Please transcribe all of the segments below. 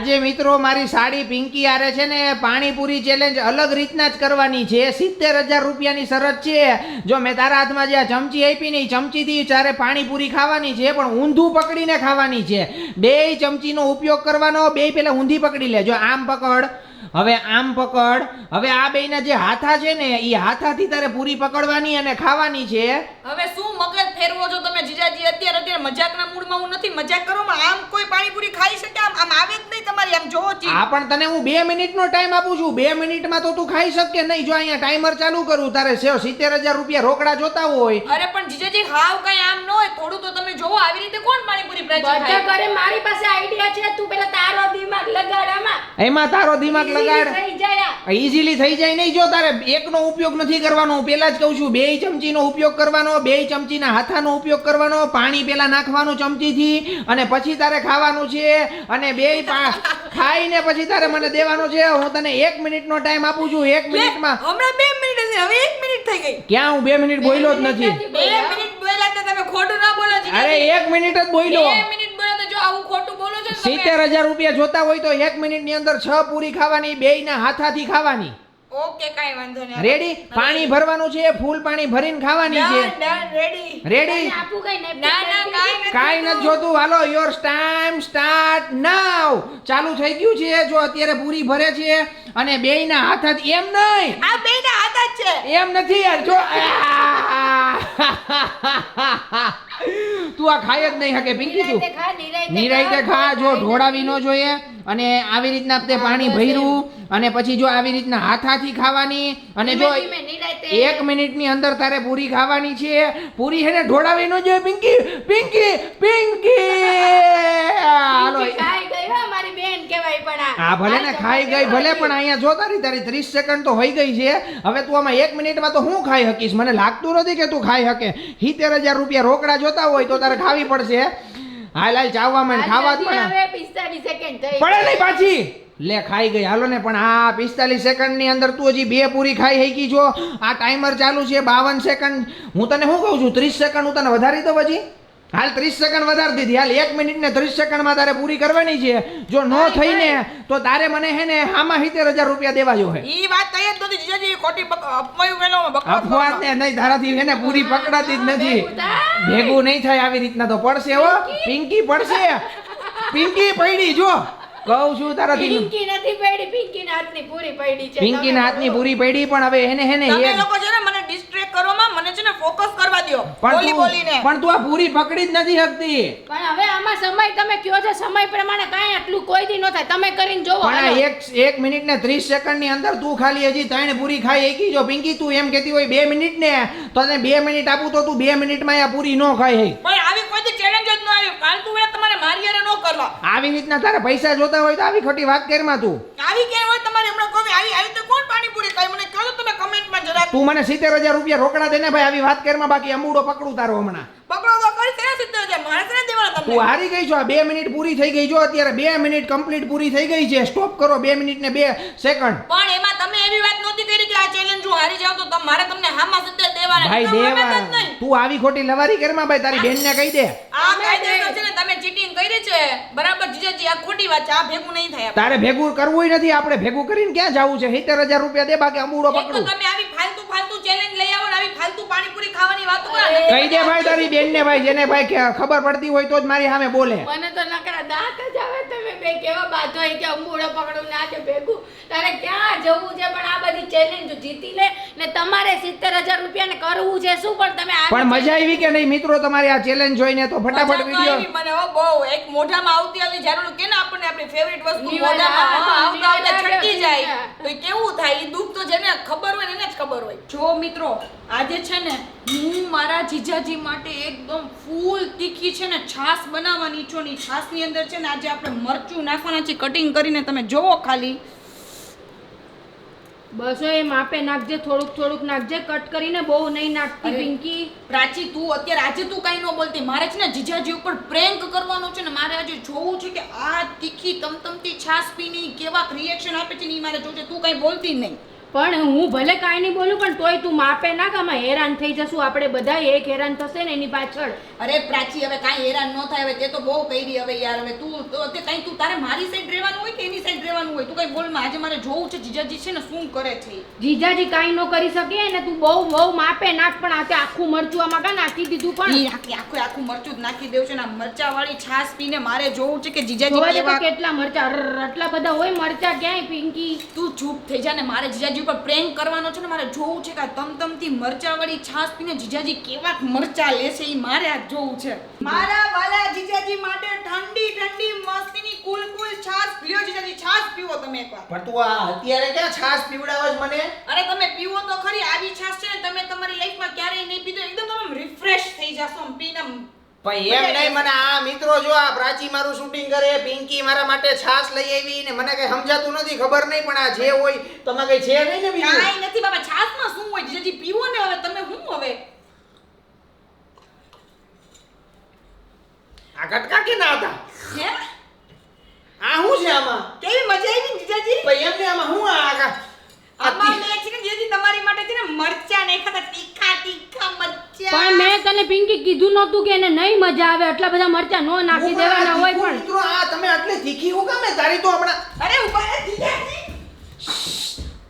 આજે મિત્રો મારી સાડી પિંકી આરે છે ને, પાણીપુરી ચેલેન્જ અલગ રીતના જ કરવાની છે. સિત્તેર હજાર રૂપિયાની શરત છે. જો મેં તારા હાથમાં જે આ ચમચી આપી ને એ ચમચીથી ચારે પાણીપુરી ખાવાની છે, પણ ઊંધું પકડીને ખાવાની છે. બે ચમચીનો ઉપયોગ કરવાનો, બે પેલા ઊંધી પકડી લેજો. આમ પકડ, હવે આમ પકડ. હવે આ બેયના જે હાથા છે ને એ હાથાથી તારે પૂરી પકડવાની અને ખાવાની છે. હવે શું ફેરવો છો તમે જીજાજી અત્યારે અત્યારે મજાકના મૂડમાં હું નથી. મજાક કરો માં આમ કોઈ પાણીપુરી ખાઈ શકે? આમ આમ આવે જ નહીં તમારી આમ જોવો ચી આ પણ તને હું બે મિનિટનો ટાઈમ આપું છું. બે મિનિટમાં તો તું ખાઈ શકે નહીં. જો અહીંયા ટાઈમર ચાલુ કરું તારે સિત્તેર હજાર રૂપિયા રોકડા જોતા હોય. અરે પણ જીજાજી હાવ કઈ આમ ન હોય. થોડું તો તમે જોવો આવી રીતે કોણ પાણીપુરી પ્રાચી બધા કરે મારી પાસે આઈડિયા છે. તું પેલા તારો દિમાગ લગાડામાં એમાં તારો દિમાગ લગાડ. ઈઝીલી થઈ જાય નહીં. જો તારે એકનો ઉપયોગ નથી કરવાનો હું પેલા જ કહું છું બે ચમચીનો ઉપયોગ કરવાનો બે ચમચીના હાથાનો ઉપયોગ કરવાનો પાણી પહેલાં નાખવાનું ચમચીથી અને પછી તારે ખાવાનું છે અને બે ખાઈને પછી તારે મને દેવાનો છે. હું તને એક મિનિટનો ટાઈમ આપું છું. એક મિનિટમાં હમણાં બે મિનિટ હશે હવે એક મિનિટ થઈ ગઈ. ક્યાં હું બે મિનિટ બોલ્યો જ નથી. બે મિનિટ બોલ્યા તમે ખોટું ના બોલો અરે એક મિનિટ જ બોલ્યો બે મિનિટ બોલ્યો તો જો આવું ખોટું બોલો છો ને તમે સિત્તેર હજાર રૂપિયા જોતા હોય તો એક મિનિટની અંદર છ પૂરી ખાવાની બેયના હાથાથી ખાવાની. ઓકે કાઈ વાંધો નહીં. રેડી પાણી ભરવાનું છે ફૂલ પાણી ભરીને ખાવાની છે. રેડી રેડી આપું કઈ ના ના કાઈ નથી કાઈ નથી જોતું. હાલો યોર ટાઈમ સ્ટાર્ટ નાવ ચાલુ થઈ ગયું છે જો અત્યારે પૂરી ભરે છે અને બેયના હાથાથી એમ નહીં. આ બેયના હાથ જ છે. એમ નથી યાર જો તું આ ખાય જ નહીં હકે પિંકી તું નિરાયતે ખા જો ઢોળાવી ન જોઈએ અને આવી રીતના તે પાણી ભર્યું અને પછી જો આવી રીતના હાથાથી ખાવાની અને જો. એક મિનિટની અંદર તારે પૂરી ખાવાની છે. પૂરી હેને ઢોળાવી ન જોઈએ પિંકી પિંકી પિંકી. હાલો. ખાઈ ગઈ હો, મારી બેન કહેવાય પણ આ. ભલે ને ખાઈ ગઈ ભલે પણ અહીંયા જો તારી તારી ત્રીસ સેકન્ડ તો હોઈ ગઈ છે. હવે તું આમાં એક મિનિટમાં તો હું ખાઈ શકીશ? મને લાગતું નથી કે તું ખાઈ શકે. સિત્તેર હજાર રૂપિયા રોકડા જોતા હોય તો તારે ખાવી પડશે. હાલ હાલ ચાવવા માંડ ખાવા જ પડે હવે 45 સેકન્ડ થઈ પડે નહીં પાછી. લે ખાઈ ગઈ. હાલો ને પણ આ પિસ્તાલીસ સેકન્ડની અંદર તું હજી બે પૂરી ખાઈ શકી છો. આ ટાઈમર ચાલુ છે બાવન સેકન્ડ. હું તને શું કહું છું? ત્રીસ સેકન્ડ હું તને વધારી દઉં હજી? હાલ ત્રીસ સેકન્ડ વધારી દીધી. હાલ એક મિનિટ ને ત્રીસ સેકન્ડમાં તારે પૂરી કરવાની છે. જો ન થઈ ને તો તારે મને હે ને આમાં સિત્તેર હજાર રૂપિયા દેવા જો હે. ઈ વાત થઈ જ નથી. જીજાજી ખોટી અપવાયું વેલો ને નહીં તારાથી હે ને પૂરી પકડાતી જ નથી. ભેગું નહીં થાય આવી રીતના તો પડશે હો. પિંકી? પડશે. પિંકી પડી જો. કહું છું તારાથી પિંકી નથી પડી પિંકીના હાથની પૂરી પડી છે. પિંકીના હાથની પૂરી પડી પણ હવે એને હે ને તમે લોકો છે ને મને ડિસ્ટ્રેક્ટ કરવામાં મને છે ને ફોકસ કરવા દ્યો. બોલી બોલીને. પણ તું આ પૂરી પકડી જ નથી શકતી. પણ હવે આમાં સમય તમે કયો છે? સમય પ્રમાણે કાઈ આટલું કોઈ દી ન થાય. તમે કરીને જોવો. પણ એક એક મિનિટ ને ત્રીસ સેકન્ડની અંદર તું ખાલી હજી ત્રણ પૂરી ખાઈ એકી જો. પિંકી તું એમ કહેતી હોય બે મિનિટ ને તો તને બે મિનિટ આપું તો તું બે મિનિટમાં આ પૂરી ન ખાઈ હે પણ આવી કોઈ ન આવી ફાલતુ તમારે મારી હારે ન કરવા. આવી રીતના તારે પૈસા જોતા હોય તો આવી ખોટી વાત કેરમાં તું. આવી કે હોય તમારે હમણાં કોઈ આવી આવી તો કોણ પાણીપુરી ખાય? મને કહો તમે કમેન્ટમાં જરા. તું મને સિત્તેર હજાર રૂપિયા રોકડા દે ને ભાઈ આવી વાત કેરમાં બાકી અમૂડો પકડું તારો હમણાં. પકડો તો કરી સિત્તેર ને દેવાના હારી ગઈ છો. આ બે મિનિટ પૂરી થઈ ગઈ જો અત્યારે. બે મિનિટ કમ્પ્લીટ પૂરી થઈ ગઈ છે. સ્ટોપ કરો. બે મિનિટ ને બે સેકન્ડ પણ એમાં તમે એવી વાત નહોતી કરી કે આ ચેલેન્જ હું હારી જાઉં તો તમારે મારે તમને હામાં સિત્તેર દેવાના. ભાઈ દેવા. તું આવી ખોટી લવારી કરમાં ભાઈ. તારી બેનને કહી દે. આ કાયદેસર છે ને તમે ચીટિંગ કરી છે. બરાબર જીજાજી આ ખોટી વાત છે. આ ભેગું નહીં થાય તારે ભેગું કરવું નથી. આપણે ભેગું કરીને ક્યાં જવું છે? સિત્તેર હજાર રૂપિયા દે બાકી અમૂડો પકડું. તમે આવી ફાલતુ ફાલતુ ચેલેન્જ લઈ આવો ને ફાલતુ પાણીપુરી ખાવાની વાતો કરે ને. કહી દે ભાઈ તારી બેનને ભાઈ જેને ભાઈ ખબર પડતી હોય તો જ મારી સામે બોલે. મને તો નકરા દાંત જ આવે તમે બે કેવા બાધો કે અંબુડો પકડું ને આજે ભેગું. તારે ક્યાં જવું છે? પણ આ બધી ચેલેન્જ જીતી લે ને તમારે સિત્તેર હજાર રૂપિયા ને કરવું છે. શું પણ તમે પણ મજા આવી કે નહીં? મિત્રો તમારી આ ચેલેન્જ જોઈને તો ફટાફટ વીડિયો મને હો બહુ. એક મોઢામાં આવતી આવી જરૂર કે ને આપણને આપણી ફેવરિટ વસ્તુ મોઢામાં આવતા આવતા છટકી જાય. તો કેવું થાય? એ દુઃખ તો જેને ખબર હોય ને એને જ ખબર હોય. જો મિત્રો આજે છે ને હું મારા જીજાજી માટે એકદમ ફૂલ તીખી છે ને છાશ બનાવવાની છું ની છાશની અંદર છે ને આજે આપણે મરચું નાખવાના છે કટિંગ કરીને તમે જોવો ખાલી. બસો એ માપે નાખજે થોડુંક થોડુંક નાખજે. કટ કરીને બહુ નહીં નાખતી. પિંકી. પ્રાચી તું અત્યારે આજે તું કઈ ન બોલતી. મારે છે ને જીજાજી ઉપર પ્રેન્ક કરવાનો છે ને મારે આજે જોવું છે કે આ તીખી તમતમતી છાશ પીને કેવા રિએક્શન આપે છે ને ઈ મારે જોજે. છે તું કઈ બોલતી નહીં. પણ હું ભલે કાંઈ નહીં બોલું પણ તોય તું માપે ના આમાં હેરાન થઈ જશું. આપણે બધા એક હેરાન થશે ને એની પાછળ. અરે પ્રાચી હવે કાંઈ હેરાન ન થાય હવે તે તો બહુ કરી હવે યાર. હવે તું તો કાંઈ તું તારે મારી સાઈડ રહેવાનું હોય હોય? તું કઈ બોલ આજે મારે જોવું છે જીજાજી છે ને શું કરે છે? જીજાજી કાંઈ ન કરી શકે ને તું બહુ બહુ માપે નાખ પણ આ તે આખું મરચું આમાં કા નાખી દીધું પણ? આખી આખું આખું મરચું જ નાખી દેવું છે ને મરચા વાળી છાશ પીને મારે જોવું છે કે જીજાજી કેટલા મરચા આટલા બધા હોય મરચા ક્યાંય પિંકી? તું ચૂપ થઈ જા ને મારે જીજાજી ઉપર પ્રેન્ક કરવાનો છે ને મારે જોવું છે કે આ તમતમતી મરચા વાળી છાશ પીને જીજાજી કેવા મરચા લેશે એ મારે આ જોવું છે મારા વાલા જીજાજી માટે ઠંડી ઠંડી મસ્તીની કુલ કુલ છાશ પીઓ જીજાજી છાશ પીવો તમે એકવાર પણ તું આ અત્યારે ક્યાં છાશ પીવડાવે છે મને અરે તમે પીવો તો ખરી આવી છાશ છે ને તમે તમારી લાઈફમાં ક્યારેય નહીં પીધો એકદમ તમે રિફ્રેશ થઈ જશો પીને. પણ એમ નહીં મને આ મિત્રો જો આ પ્રાચી મારું શૂટિંગ કરે પિંકી મારા માટે છાશ લઈ આવી ને મને કઈ સમજાતું નથી ખબર નહીં પણ આ જે હોય તમે કઈ છે નહીં ને બીજું કાંઈ નથી બાબા છાસમાં શું હોય? જીજાજી પીવો ને હવે તમે શું હવે? આ કટકા કે ના હતા? હે? આ શું છે આમાં? કેવી મજા આવી જીજાજી? પણ એમને આમાં શું આ આ- આ છે ને જીજાજી તમારી માટે છે ને મરચા ને ખાતા તીખા તીખા મરચા. પણ મેં તને પિંકી કીધું નહોતું કે એને નહીં મજા આવે આટલા બધા મરચા નો નાખી દેવાના હોય પણ. મિત્રો આ તમે આટલી તીખી હું કામે તારી તો હમણાં અરે ઊભા જીજાજી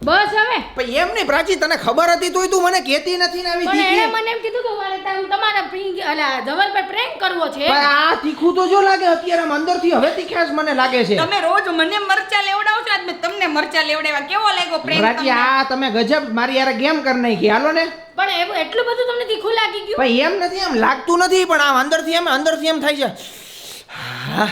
બસ હવે. પણ એમ નહીં પ્રાચી તને ખબર હતી તોય તું મને કહેતી નથી ને આવી પણ એણે મને એમ કીધું કે મારે તારું તમારા પ્રિંગ અલા ધવલ પર પ્રેન્ક કરવો છે. પણ આ તીખું તો જો લાગે અત્યારે આમ અંદરથી હવે તીખાશ મને લાગે છે. તમે રોજ મને મરચા લેવડાવો છો આજ મેં તમને મરચા લેવડાવ્યા. કેવો લાગ્યો પ્રેમ પ્રાચી આ તમે ગજબ મારી યાર ગેમ કરી નાખી. હાલો ને. પણ એવું એટલું બધું તમને તીખું લાગી ગયું? પણ એમ નથી એમ લાગતું નથી પણ આમ અંદરથી એમ અંદરથી એમ થાય છે. હા,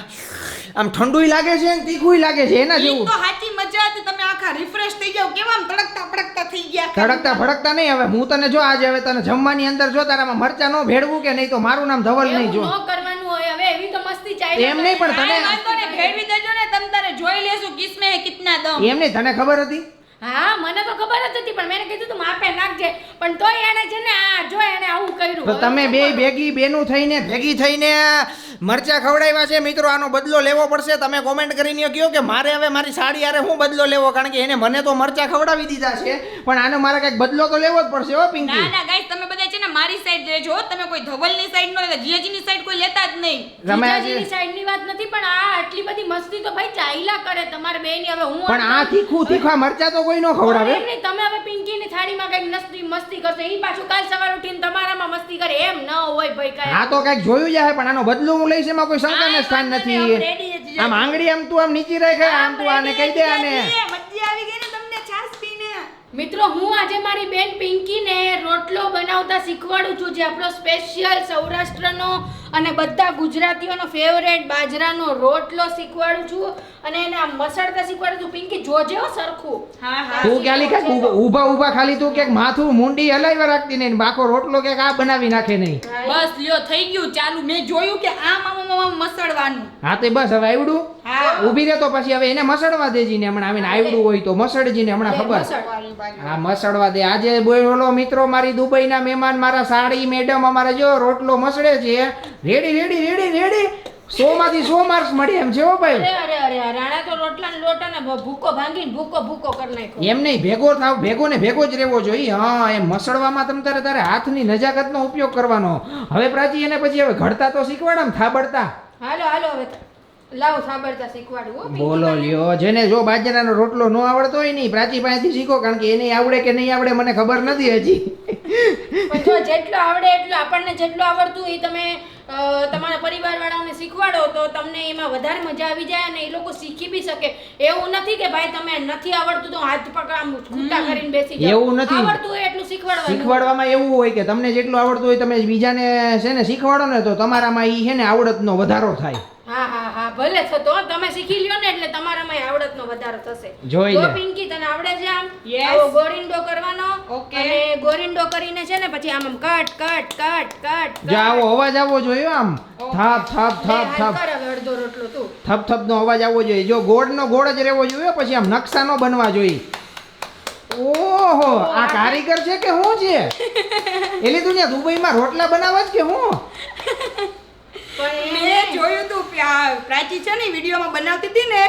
આમ ઠંડુય લાગે છે ને તીખુંય લાગે છે એના જેવું. તો સાચી મજા હતી તમે આખા રિફ્રેશ થઈ જાવ કેમ આમ તડકતા પડકતા થઈ ગયા તડકતા ભડકતા નહીં હવે હું તને જો આજે હવે તને જમવાની અંદર જો તારામાં મરચા નો ભેળવું કે નહીં તો મારું નામ ધવલ નહીં જો. નો કરવાનું હોય હવે એવી તો મસ્તી ચાલે એમ નહીં પણ તને ભેળવી દેજો ને તમ તારે જોઈ લેશું કિસ્મે કિતના દમ. એમ નહીં તને ખબર હતી? હા મને તો ખબર જ હતી પણ મેં કીધું તું માપે નાખજે. પણ તોય એને છે ને આ જો એને આવું કર્યું. તો તમે બે ભેગી બેનું થઈને ભેગી થઈને મરચા ખવડાવ્યા છે મિત્રો આનો બદલો લેવો પડશે. તમે કોમેન્ટ કરીને કહો કે મારે હવે મારી સાડી યારે હું બદલો લેવો? કારણ કે એને મને તો મરચા ખવડાવી દીધા છે. પણ આનો મારે કંઈક બદલો તો લેવો જ પડશે હો પિંકી. ના ગાઈસ ને મારી સાઈડ લેજો તમે કોઈ ધવલની સાઈડ નો લેતા જીજાજીની સાઈડ કોઈ લેતા જ નહીં. તમે આજે સાઈડની વાત નથી પણ આ આટલી બધી મસ્તી તો ભાઈ ચાઈલા કરે તમારે બેની હવે હું પણ આ તીખું તીખા મરચા તો કોઈ નો ખવડાવે. નહીં, તમે હવે પિંકીની થાળીમાં કંઈક મસ્તી મસ્તી કરશો. ઈ પાછું કાલ સવાર ઉઠીને તમારામાં મસ્તી કરે. એમ ન હોય ભાઈ કાઈ. હા તો કંઈક જોયું જાય પણ આનો બદલો હું લઈશ એમાં કોઈ શંકાને સ્થાન નથી. આમ આંગળી આમ તું આમ નીચી રાખે આમ તું આને કહી દે આને મજા આવી ગઈ ને તમને છાશ પીને મિત્રો હું આજે મારી બેન પિંકીને રોટલો બનાવતા શીખવાડું છું જે આપણો સ્પેશિયલ સૌરાષ્ટ્રનો અને બધા ગુજરાતીઓનો ફેવરેટ બાજરાનો રોટલો શીખવાડું છું અને એને આમ મસળતા શીખવાડું છું. પિંકી જોજે હો સરખું. હા હા. તું ક્યાલી કંઈક ઊભા- ઊભા ખાલી તું ક્યાંક માથું મુંડી હલાવી રાખતી નહીં બાકો રોટલો ક્યાંક આ બનાવી નાખે નહીં. બસ લ્યો થઈ ગયું. ચાલુ. મેં જોયું કે આમ આમ મસળવાનું. હા તે બસ હવે આવડું. ઊભી રહે તો પછી હવે એને મસળવા દેજી ને હમણાં. આવીને આવડું હોય તો મસળજી ને હમણાં ખબર. હા મસળવા દે. આજે બોલો મિત્રો મારી દુબઈના મહેમાન મારા સાડી મેડમ અમારે જો રોટલો મસળે છે. Ready ready ready ready. સો માંથી સો માર્ક્સ મળે એમ છે ભાઈ. અરે અરે અરે અરે, રાણા તો રોટલા ને લોટા ને ભૂકો ભાંગીને ભૂકો ભૂકો કરી નાખ્યો. એમ નહીં ભેગો થાવ ભેગો ને ભેગો જ રહેવો જોઈએ. હા એમ મસળવામાં તમ તારે તારે હાથની નજાકતનો ઉપયોગ કરવાનો. હવે પ્રાચી એને પછી હવે ઘડતા તો શીખવાડમ થાબડતા. હાલો હાલો હવે લાવો સાબરતા શીખવાડું બોલો લ્યો. જેને જો બાજરાનો રોટલો ન આવડતો હોય નહીં પ્રાચી પાસેથી શીખો કારણ કે એને આવડે કે નહીં આવડે મને ખબર નથી હજી. પણ જો જેટલું આવડે એટલું આપણને જેટલું આવડતું એ તમે તમારા પરિવારવાળાઓને શીખવાડો તો તમને એમાં વધારે મજા આવી જાય અને એ લોકો શીખી બી શકે. એવું નથી કે ભાઈ તમે નથી આવડતું તો હાથ પકડ આમ છૂટા કરીને બેસી જાઓ. એવું નથી. આવડતું હોય એટલું શીખવાડવાનું. શીખવાડવામાં એવું હોય કે તમને જેટલું આવડતું હોય તમે બીજાને છે ને શીખવાડો ને તો તમારામાં ઈ છે ને આવડતનો વધારો થાય. હા હા. ભલે થતો તમે શીખી લ્યો ને એટલે તમારામાં આવડતનો વધારો થશે. જોઈ જો લે. પિંકી તને આવડે છે આમ. આવો ગોરિંડો કરવાનો. ઓકે અને ગોરિંડો કરીને છે ને પછી આમ આમ કટ કટ કટ કટ જો આવો અવાજ આવવો જોઈએ આમ. થાપ થાપ થાપ થાપ. અડધો રોટલો તું. થપ થપ નો અવાજ આવવો જોઈએ. જો ગોળનો ગોળ જ રહેવો જોઈએ પછી આમ નકશા નો બનવા જોઈએ. ઓહો આ કારીગર છે કે શું છે? એલી દુનિયા દુબઈમાં રોટલા બનાવે છે કે હું? મેં જોયું તું પ્રાચી છે ને વિડીયોમાં બનાવતી હતી ને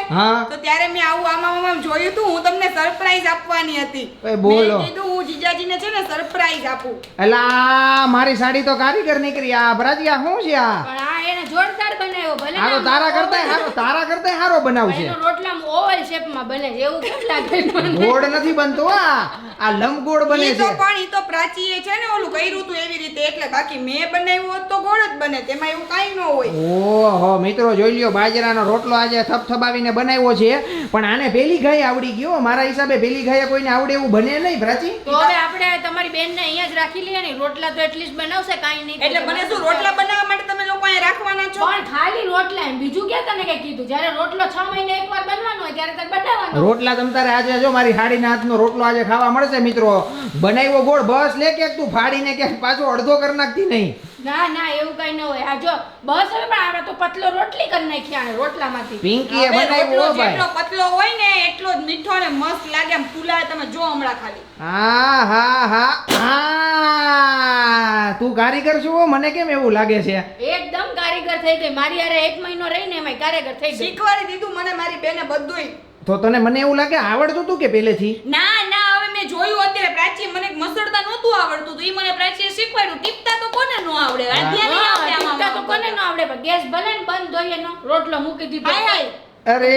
તો ત્યારે મેં આવું આમાં આમાં જોયું તું હું તમને સરપ્રાઈઝ આપવાની હતી. એ બોલો. કીધું હું જીજાજીને છે ને સરપ્રાઈઝ આપું. એલા મારી સાડી તો કારીગર નીકળી આ ભરાજી આ શું છે આ? પણ આ એને જોરદાર બનાવ્યો ભલે હારો તારા કરતા હારો તારા કરતા હારો બનાવશે એનો રોટલા ઓવલ શેપમાં બને છે એવું કેમ લાગે ગોળ નથી બનતો આ આ લંબગોળ બને ઈ તો પણ ઈ તો પ્રાચીએ છે ને ઓલું કર્યું તું એવી રીતે એટલે બાકી મેં બનાવ્યું હોત તો ગોળ જ બને તેમાં એવું કાઈ ન હોય. ઓહો મિત્રો જોઈ લ્યો બાજરાનો રોટલો આજે થપથપાવીને બનાવ્યો છે પણ આને પેલી ગાય આવડી ગયો. મારા હિસાબે પેલી ગાય કોઈને આવડે એવું બને નહીં પ્રાચી? તો હવે આપણે તમારી બેનને અહીંયા જ રાખી લઈએ ને રોટલા તો એટલીસ્ટ બનાવશે કાઈ નહીં એટલે મને શું રોટલા બનાવવા માટે તમે લોકો અહીંયા રાખવાના છો? પણ ખાલી રોટલા એમ. બીજું ક્યાં તને કઈ કીધું? જ્યારે રોટલો છ મહિને એકવાર બનવાનો હોય ત્યારે તારે બનાવવાનો. રોટલા તમ તારે આજે જો મારી હાડીના હાથનો રોટલો આજે ખાવા મળશે મિત્રો. બનાવ્યો ગોળ બસ લે કે તું ફાડીને કે પાછો અડધો કરી નાખતી નહીં. ના ના એવું કઈ ન હોય. આ જો બસ હવે પણ આપણે તો પતલો રોટલી કરી નાખી આને રોટલામાંથી. પિંકી એ બનાવ્યો રોટલો ભાઈ. જેટલો પતલો હોય ને એટલો જ મીઠો ને મસ્ત લાગે. આમ ફૂલાય તમે જો હમણાં ખાલી. હા હા હા. હા તું કારીગર છું મને કેમ એવું લાગે છે? એકદમ કારીગર થઈ ગઈ મારી યારે એક મહિનો રહીને એમાં કારીગર થઈ ગઈ. શીખવાડી દીધું મને મારી બેને બધુંય. તો તને મને એવું લાગે આવડતું તું કે પહેલેથી ના ના હવે મેં જોયું અત્યારે પ્રાચી મને મસળતા નહોતું આવડતું તો. એ મને પ્રાચીએ શીખવાડ્યું. ટીપતા તો કોને ન આવડે? આધ્યા નહીં આવડે આમાં ટીપતા તો કોને ન આવડે પણ ગેસ ભલે ને બંધ જોઈએ નો રોટલો મૂકી દીધો. હાય હાય. અરે.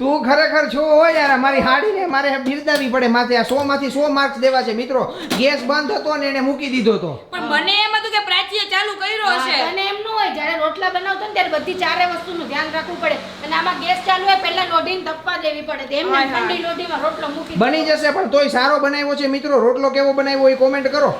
તો ખરેખર છો હોય યાર મારી હાડીને મારે બિરદાવી પડે માથે. આ સો માંથી સો માર્ક્સ દેવા છે મિત્રો. ગેસ બંધ હતો ને એને મૂકી દીધો તો પણ મને એમ હતું કે પ્રાચીએ ચાલુ કર્યો હશે. અને એમ ન હોય જ્યારે રોટલા બનાવતો ને ત્યારે બધી ચારે વસ્તુનું ધ્યાન રાખવું પડે. અને આમાં ગેસ ચાલુ હોય પહેલા લોઢીને તપવા દેવી પડે. એમ એમને. ઠંડી લોઢીમાં રોટલો મૂકી બની જશે પણ તોય સારો બનાવ્યો છે મિત્રો. રોટલો કેવો બનાવ્યો એ કોમેન્ટ કરો.